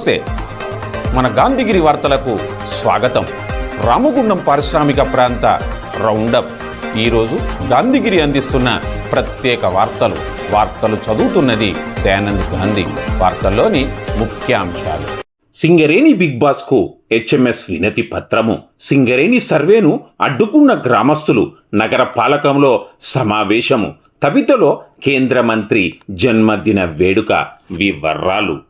నమస్తే. మన గాంధీగిరి వార్తలకు స్వాగతం. రామగుండం పారిశ్రామిక ప్రాంత రౌండప్. ఈరోజు గాంధీగిరి అందిస్తున్న ప్రత్యేక వార్తలు. వార్తలు చదువుతున్నది దయానంద్ గాంధీ. వార్తల్లోని ముఖ్యాంశాలు. సింగరేణి బిగ్ బాస్కు హెచ్ఎంఎస్ వినతి పత్రము. సింగరేణి సర్వేను అడ్డుకున్న గ్రామస్తులు నగర పాలకంలో సమావేశము. తవితలో కేంద్ర మంత్రి జన్మదిన వేడుక వివరాలు.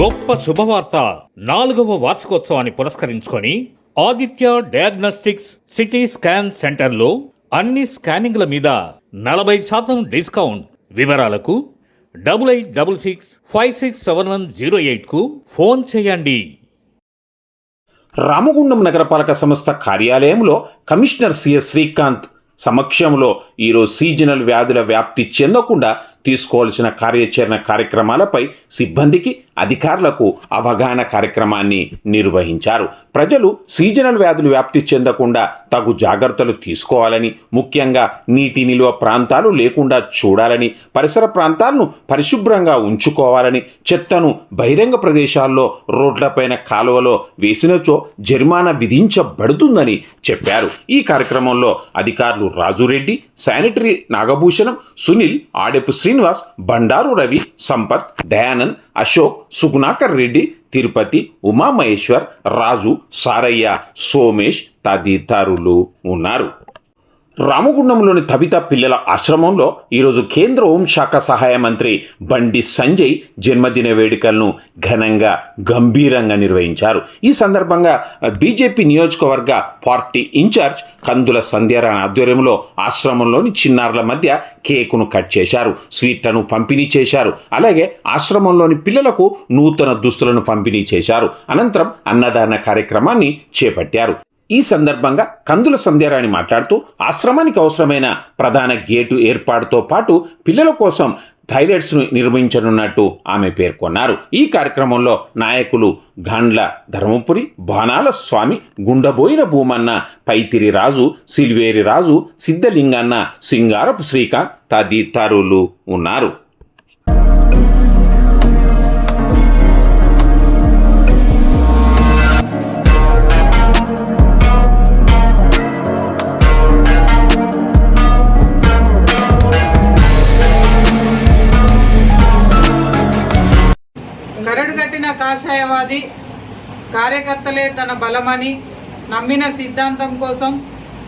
గొప్ప శుభవార్త నాలుగవ వార్షికోత్సవాన్ని పురస్కరించుకొని ఆదిత్య డయాగ్నోస్టిక్స్ సిటీ స్కాన్ సెంటర్లో అన్ని స్కానింగ్ల మీద నలభై శాతం డిస్కౌంట్. వివరాలకు double eight double six five six seven one zero ఎయిట్కు phone చేయండి. రామగుండం నగరపాలక సంస్థ కార్యాలయంలో కమిషనర్ సిఎస్ శ్రీకాంత్ సమక్షంలో ఈరోజు సీజనల్ వ్యాధుల వ్యాప్తి చెందకుండా తీసుకోవాల్సిన కార్యాచరణ కార్యక్రమాలపై సిబ్బందికి అధికారులకు అవగాహన కార్యక్రమాన్ని నిర్వహించారు. ప్రజలు సీజనల్ వ్యాధులు వ్యాప్తి చెందకుండా తగు జాగ్రత్తలు తీసుకోవాలని ముఖ్యంగా నీటి నిల్వ ప్రాంతాలు లేకుండా చూడాలని పరిసర ప్రాంతాలను పరిశుభ్రంగా ఉంచుకోవాలని చెత్తను బహిరంగ ప్రదేశాల్లో రోడ్లపైన కాలువలో వేసినచో జరిమానా విధించబడుతుందని చెప్పారు. ఈ కార్యక్రమంలో అధికారులు రాజురెడ్డి శానిటరీ నాగభూషణం సునీల్ ఆడెపు శ్రీనివాస్ బండారు రవి సంపత్ దయానంద్ అశోక్ సుగుణాకర్ రెడ్డి తిరుపతి ఉమామహేశ్వర్ రాజు సారయ్య సోమేష్ తదితరులు ఉన్నారు. రామగుండంలోని తబిత పిల్లల ఆశ్రమంలో ఈరోజు కేంద్ర హోంశాఖ సహాయ మంత్రి బండి సంజయ్ జన్మదిన వేడుకలను ఘనంగా గంభీరంగా నిర్వహించారు. ఈ సందర్భంగా బీజేపీ నియోజకవర్గ పార్టీ ఇన్ఛార్జ్ కందుల సంధ్యారాయణ ఆధ్వర్యంలో ఆశ్రమంలోని చిన్నారుల మధ్య కేకును కట్ చేశారు స్వీట్లను పంపిణీ చేశారు. అలాగే ఆశ్రమంలోని పిల్లలకు నూతన దుస్తులను పంపిణీ చేశారు. అనంతరం అన్నదాన కార్యక్రమాన్ని చేపట్టారు. ఈ సందర్భంగా కందుల సంధ్యారాణి మాట్లాడుతూ ఆశ్రమానికి అవసరమైన ప్రధాన గేటు ఏర్పాటుతో పాటు పిల్లల కోసం టాయిలెట్స్ను నిర్మించనున్నట్టు ఆమె పేర్కొన్నారు. ఈ కార్యక్రమంలో నాయకులు గాండ్ల ధర్మపురి బాణాల స్వామి గుండబోయిన భూమన్న పైతిరి రాజు సిల్వేరి రాజు సిద్ధలింగన్న సింగారపు శ్రీకాంత్ తదితరులు ఉన్నారు. కాషాయవాది కార్యకర్తలే తన బలమని నమ్మిన సిద్ధాంతం కోసం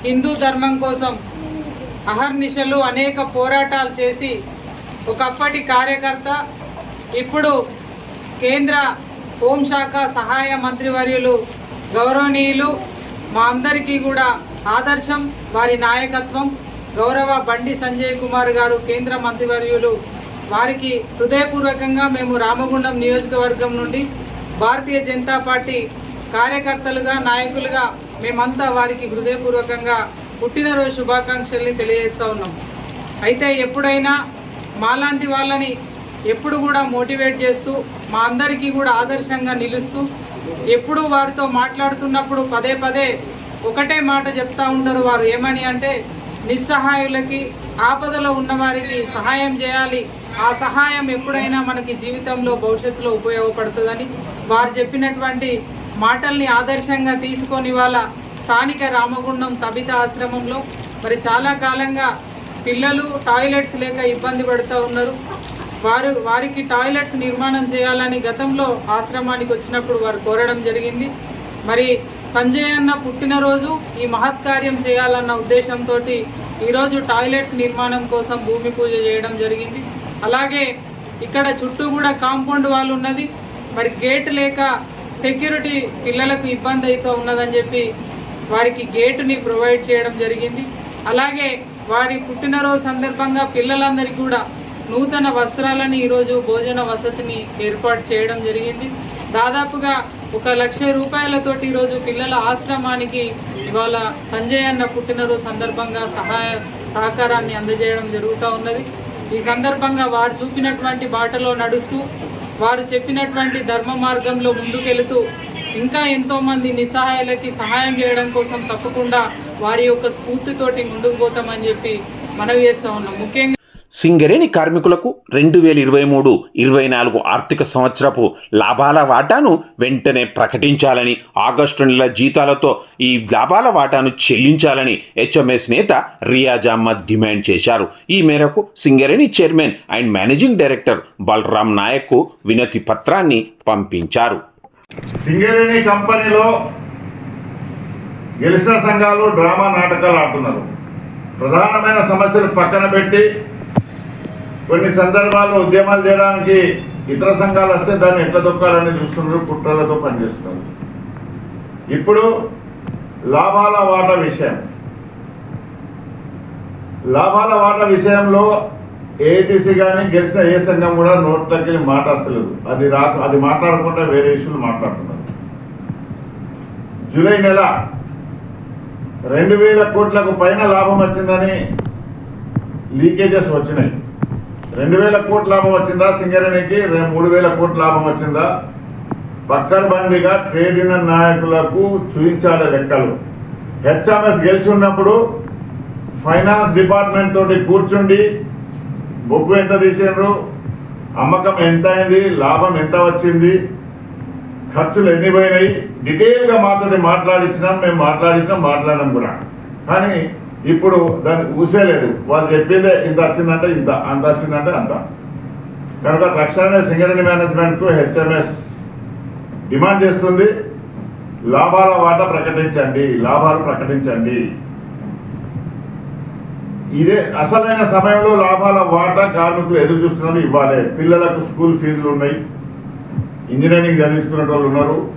హిందూ ధర్మం కోసం అహర్నిశలు అనేక పోరాటాలు చేసి ఒకప్పటి కార్యకర్త ఇప్పుడు కేంద్ర హోంశాఖ సహాయ మంత్రివర్యులు గౌరవనీయులు మా అందరికీ కూడా ఆదర్శం వారి నాయకత్వం గౌరవ బండి సంజయ్ కుమార్ గారు కేంద్ర మంత్రివర్యులు వారికి హృదయపూర్వకంగా మేము రామగుండం నియోజకవర్గం నుండి భారతీయ జనతా పార్టీ కార్యకర్తలుగా నాయకులుగా మేమంతా వారికి హృదయపూర్వకంగా పుట్టినరోజు శుభాకాంక్షల్ని తెలియజేస్తూ ఉన్నాం. అయితే ఎప్పుడైనా మాలాంటి వాళ్ళని ఎప్పుడు కూడా మోటివేట్ చేస్తూ మా అందరికీ కూడా ఆదర్శంగా నిలుస్తూ ఎప్పుడు వారితో మాట్లాడుతున్నప్పుడు పదే పదే ఒకటే మాట చెప్తా ఉంటారు వారు. ఏమని అంటే నిస్సహాయులకి ఆపదలో ఉన్నవారికి సహాయం చేయాలి ఆ సహాయం ఎప్పుడైనా మనకి జీవితంలో భవిష్యత్తులో ఉపయోగపడుతుందని వారు చెప్పినటువంటి మాటల్ని ఆదర్శంగా తీసుకొని వాళ్ళ స్థానిక రామగుండం తబిత ఆశ్రమంలో మరి చాలా కాలంగా పిల్లలు టాయిలెట్స్ లేక ఇబ్బంది పడుతూ ఉన్నారు. వారు వారికి టాయిలెట్స్ నిర్మాణం చేయాలని గతంలో ఆశ్రమానికి వచ్చినప్పుడు వారు కోరడం జరిగింది. మరి సంజయ్ అన్న పుట్టినరోజు ఈ మహత్కార్యం చేయాలన్న ఉద్దేశంతో ఈరోజు టాయిలెట్స్ నిర్మాణం కోసం భూమి పూజ చేయడం జరిగింది. అలాగే ఇక్కడ చుట్టూ కూడా కాంపౌండ్ వాళ్ళు ఉన్నది. మరి గేట్ లేక సెక్యూరిటీ పిల్లలకు ఇబ్బంది అవుతూ ఉన్నదని చెప్పి వారికి గేటుని ప్రొవైడ్ చేయడం జరిగింది. అలాగే వారి పుట్టినరోజు సందర్భంగా పిల్లలందరికీ కూడా నూతన వస్త్రాలని ఈరోజు భోజన వసతిని ఏర్పాటు చేయడం జరిగింది. దాదాపుగా ఒక లక్ష రూపాయలతోటి ఈరోజు పిల్లల ఆశ్రమానికి ఇవాళ సంజయ్ అన్న పుట్టినరోజు సందర్భంగా సహాయ సహకారాన్ని అందజేయడం జరుగుతూ ఉన్నది. ఈ సందర్భంగా వారు చూపినటువంటి బాటలో నడుస్తూ వారు చెప్పినటువంటి ధర్మ మార్గంలో ముందుకెళుతూ ఇంకా ఎంతోమంది నిస్సహాయాలకి సహాయం చేయడం కోసం తప్పకుండా వారి యొక్క స్ఫూర్తితోటి ముందుకు పోతామని చెప్పి మనవి చేస్తూ ఉన్నాం. ముఖ్యంగా సింగరేణి కార్మికులకు రెండు వేల ఇరవై మూడు ఇరవై నాలుగు ఆర్థిక సంవత్సరపు లాభాల వాటాను వెంటనే ప్రకటించాలని ఆగస్టు నెల జీతాలతో ఈ లాభాల వాటాను చెల్లించాలని హెచ్ఎంఎస్ నేత రియాజ్ అహ్మద్ డిమాండ్ చేశారు. ఈ మేరకు Singareni chairman and managing director Balaram నాయక్కు వినతి పత్రాన్ని పంపించారు. సింగరేణి కంపెనీలో గెలిచిన సంఘాలు డ్రామా నాటకాలు ఆడుతున్నారు. ప్రధానమైన సమస్యలు పక్కన పెట్టి కొన్ని సందర్భాల్లో ఉద్యమాలు చేయడానికి ఇతర సంఘాలు వస్తే దాన్ని ఎట్లా దొక్కాలని చూస్తున్నారు? కుట్రలతో పనిచేస్తున్నారు. ఇప్పుడు లాభాల వాటా విషయం. లాభాల వాటా విషయంలో ఏటీసీ కానీ గెలిచిన ఏ సంఘం కూడా నోట్లకి మాట వస్తలేదు అది రా అది మాట్లాడకుండా వేరే ఇష్యూలు మాట్లాడుతున్నారు. జూలై నెల రెండు వేల కోట్లకు పైన లాభం వచ్చిందని లీకేజెస్ వచ్చినాయి. రెండు వేల కోట్ల లాభం వచ్చిందా సింగరేణికి? మూడు వేల కోట్ల లాభం వచ్చిందా? పక్కడబందీగా ట్రేడ్ యూనియన్ నాయకులకు చూపించాడు లెక్కలు. హెచ్ఎంఎస్ గెలిచి ఉన్నప్పుడు ఫైనాన్స్ డిపార్ట్మెంట్ తోటి కూర్చుండి బొగ్గు ఎంత తీసిండ్రు? అమ్మకం ఎంత అయింది? లాభం ఎంత వచ్చింది? ఖర్చులు ఎన్ని పోయినాయి? డీటెయిల్గా మాతో మాట్లాడించినాం మేము మాట్లాడించినాం మాట్లాడినాం కూడా. కానీ ఇప్పుడు దాన్ని ఊసేలేదు. వాళ్ళు చెప్పిందే ఇంత వచ్చిందంటే ఇంత అంత వచ్చిందంటే అంత. కనుక తక్షణమే సింగరేణి మేనేజ్మెంట్కు హెచ్ఎంఎస్ డిమాండ్ చేస్తుంది. లాభాల వాటా ప్రకటించండి లాభాలు ప్రకటించండి. ఇదే అసలైన సమయంలో లాభాల వాటా కార్మికులు ఎదురు చూస్తున్నారు ఇవ్వాలి. పిల్లలకు స్కూల్ ఫీజులు ఉన్నాయి. ఇంజనీరింగ్ చదివించుకునే వాళ్ళు ఉన్నారు.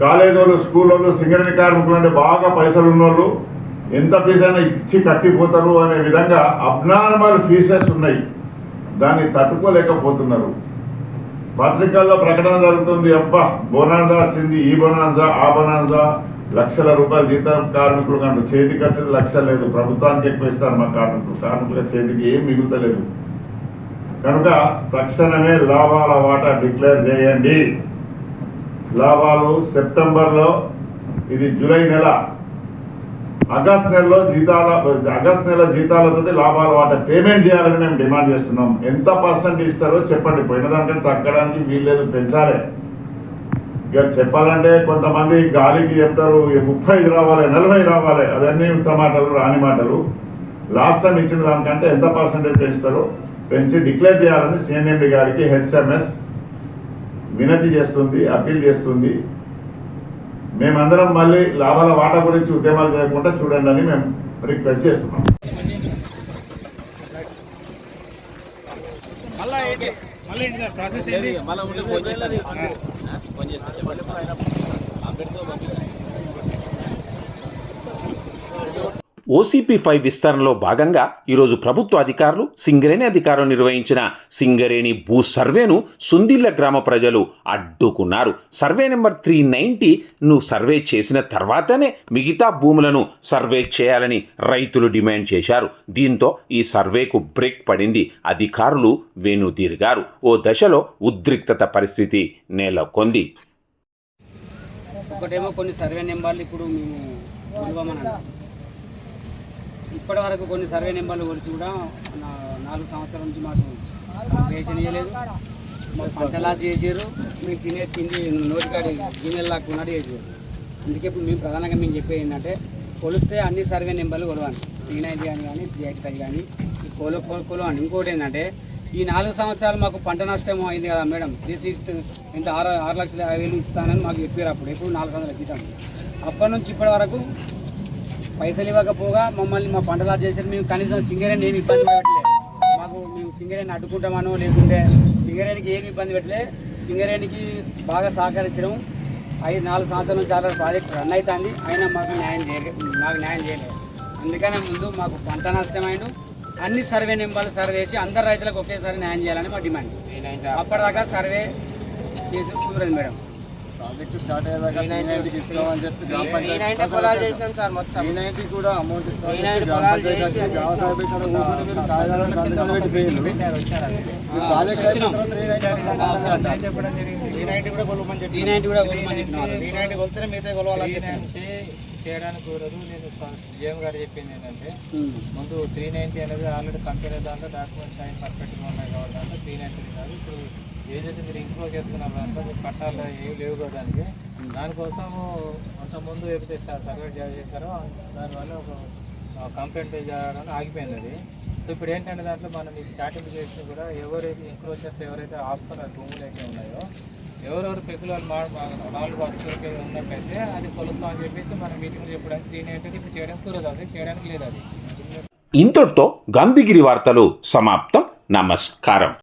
కాలేజీ వాళ్ళు స్కూల్ వాళ్ళు సింగరేణి కార్మికులు అంటే బాగా పైసలు ఉన్నోళ్ళు. ఎంత ఫీజు అయినా ఇచ్చి కట్టిపోతారు అనే విధంగా అబ్నార్మల్ ఫీసెస్ ఉన్నాయి. దాన్ని తట్టుకోలేకపోతున్నారు. పత్రికల్లో ప్రకటన జరుగుతుంది అబ్బా బోనాన్జా వచ్చింది ఈ బోనాన్సా ఆ బోనాన్సా లక్షల రూపాయలు జీతం కార్మికులు కంటూ చేతికి వచ్చేది లక్ష లేదు ప్రభుత్వానికి ఎక్కువ ఇస్తారు మా కార్మికులు కార్మికుల చేతికి ఏం మిగులుతలేదు. కనుక తక్షణమే లాభాల వాటా డిక్లేర్ చేయండి. లాభాలు సెప్టెంబర్లో ఇది జూలై నెల. ఆగస్ట్ నెలలో జీతాల ఆగస్ట్ నెల జీతాలతో లాభాల వాట పేమెంట్ చేయాలని మేము డిమాండ్ చేస్తున్నాం. ఎంత పర్సెంట్ ఇస్తారో చెప్పండి. పోయిన దానికంటే తగ్గడానికి వీల్లేదు పెంచాలి. ఇక చెప్పాలంటే కొంతమంది గాలికి చెప్తారు ముప్పై రావాలి నలభై రావాలి. అవన్నీ ఉత్త మాటలు రాని మాటలు. లాస్ట్ టైం ఇచ్చిన దానికంటే ఎంత పర్సెంటేజ్ పెంచుతారో పెంచి డిక్లేర్ చేయాలని సిఎన్ఎండి గారికి హెచ్ఎంఎస్ వినతి చేస్తుంది అప్పీల్ చేస్తుంది. మేమందరం మళ్ళీ లాభాల వాటా గురించి ఉద్యమాలు చేయకుండా చూడండి అని మేము రిక్వెస్ట్ చేస్తున్నాం. ఓసీపీ ఫైవ్ విస్తరణలో భాగంగా ఈరోజు ప్రభుత్వ అధికారులు సింగరేణి అధికారులు నిర్వహించిన సింగరేణి భూ సర్వేను సుందిల్ల గ్రామ ప్రజలు అడ్డుకున్నారు. సర్వే నెంబర్ త్రీ ను సర్వే చేసిన తర్వాతనే మిగతా భూములను సర్వే చేయాలని రైతులు డిమాండ్ చేశారు. దీంతో ఈ సర్వేకు బ్రేక్ పడింది. అధికారులు వెనుదిరిగారు ఓ దశలో ఉద్రిక్తత పరిస్థితి నెలకొంది. ఒకటేమో కొన్ని సర్వే నెంబర్లు ఇప్పుడు మేము ఇప్పటి వరకు కొన్ని సర్వే నెంబర్లు కొలిసి కూడా నా- నాలుగు సంవత్సరాల నుంచి మాకు పేషన్ ఇవ్వలేదు మాకు పంట చేసారు మేము తినే తిండి నోటికాడి గిన్నెలు లాక్కున్నట్టు చేసారు అందుకే ఇప్పుడు మేము ప్రధానంగా మేము చెప్పేది ఏంటంటే కొలిస్తే అన్ని సర్వే నెంబర్లు కొలవండి. త్రీ నైన్టీ కానీ కానీ త్రీ ఎయిటీ ఫైవ్ కానీ కొలు కొలు- కొలవండి. ఇంకోటి ఏంటంటే ఈ నాలుగు సంవత్సరాలు మాకు పంట నష్టం అయింది కదా మేడం. త్రీ సిక్స్ ఇంత ఆరు ఆరు లక్షల యాభై వేలు ఇస్తానని మాకు చెప్పారు అప్పుడు. ఎప్పుడు నాలుగు సంవత్సరాల క్రితం. అప్పటి నుంచి ఇప్పటి వరకు పైసలు ఇవ్వకపోగా మమ్మల్ని మా పంటలా చేశారు. మేము కనీసం సింగరేణి ఏమి ఇబ్బంది పెట్టలేదు. మాకు మేము సింగరేణి అడ్డుకుంటామనో లేకుంటే సింగరేణికి ఏమి ఇబ్బంది పెట్టలే సింగరేణికి బాగా సహకరించడం ఐదు నాలుగు సంవత్సరాల నుంచి చాలా ప్రాజెక్ట్ రన్ అవుతుంది అయినా మాకు న్యాయం చేయలే మాకు న్యాయం చేయలేదు. అందుకనే ముందు మాకు పంట నష్టమైన అన్ని సర్వే నెంబర్లు సర్వే చేసి అందరు రైతులకు ఒకేసారి న్యాయం చేయాలని మా డిమాండ్. అప్పటిదాకా సర్వే చేసి కుదరదు మేడం. ప్రాజెక్టు స్టార్ట్ అయ్యేదాకా త్రీ ఇస్తామని చెప్పి గ్రామ పంచాయతీ పొలాలు చేసినాం సార్ మొత్తం. త్రీ నైన్టీ కూడా అమౌంట్ ఇస్తామని త్రీ నైన్టీ చెప్పి గ్రామ పొలాలు పంచాయతీ చేసి వచ్చి గ్రామ సభ ఇక్కడ కూర్చొని మీరు కాగితాలను సంతకాలు పెట్టి పోయిండ్రు. ఈ ప్రాజెక్ట్ అయిపోయిన తర్వాత త్రీ నైన్టీ త్రీ నైన్టీ కూడా కొలవమని చెప్పి త్రీ నైన్టీ కూడా కొలవమని చెప్పినారు త్రీ నైన్టీ కొలితేనే మిగతా కొలవాలని చెప్పారు. అంటే చేయడానికి కుదరదు నేను జిఎం గారు చెప్పింది ఏంటంటే ముందు త్రీ నైంటీ అనేది ఆల్రెడీ కంపెనీ దాంట్లో డాక్యుమెంట్స్ అవి పర్ఫెక్ట్గా ఉన్నాయి కాబట్టి దాంట్లో త్రీ నైంటీ కాదు. ఇప్పుడు ఏదైతే మీరు ఇంప్రూవ్ చేస్తున్నారు దాంట్లో పట్టాలు ఏమి లేవు కదా దానికి. దానికోసం అంత ముందు ఏదైతే సర్వే చేశారో దానివల్ల ఒక కంప్లైంట్ చేయడానికి ఆగిపోయింది అది. సో ఇప్పుడు ఏంటంటే దాంట్లో మనం ఈ స్టార్టింగ్ చేసినా కూడా ఎవరైతే ఎంక్రోచర్స్ ఎవరైతే ఆపుతున్నారు భూములు అయితే ఉన్నాయో ఎవరెవరు పెగ్గులు వాళ్ళు మా నాలుగు వర్షాలకి ఉన్నట్టయితే అది కొలుస్తాం అని చెప్పేసి మన మీటింగ్లో చెప్పడానికి దీని ఏంటంటే ఇప్పుడు చేయడానికి కుదరదు అది. చేయడానికి లేదు అది. ఇంతటితో గాంధీగిరి వార్తలు సమాప్తం. నమస్కారం.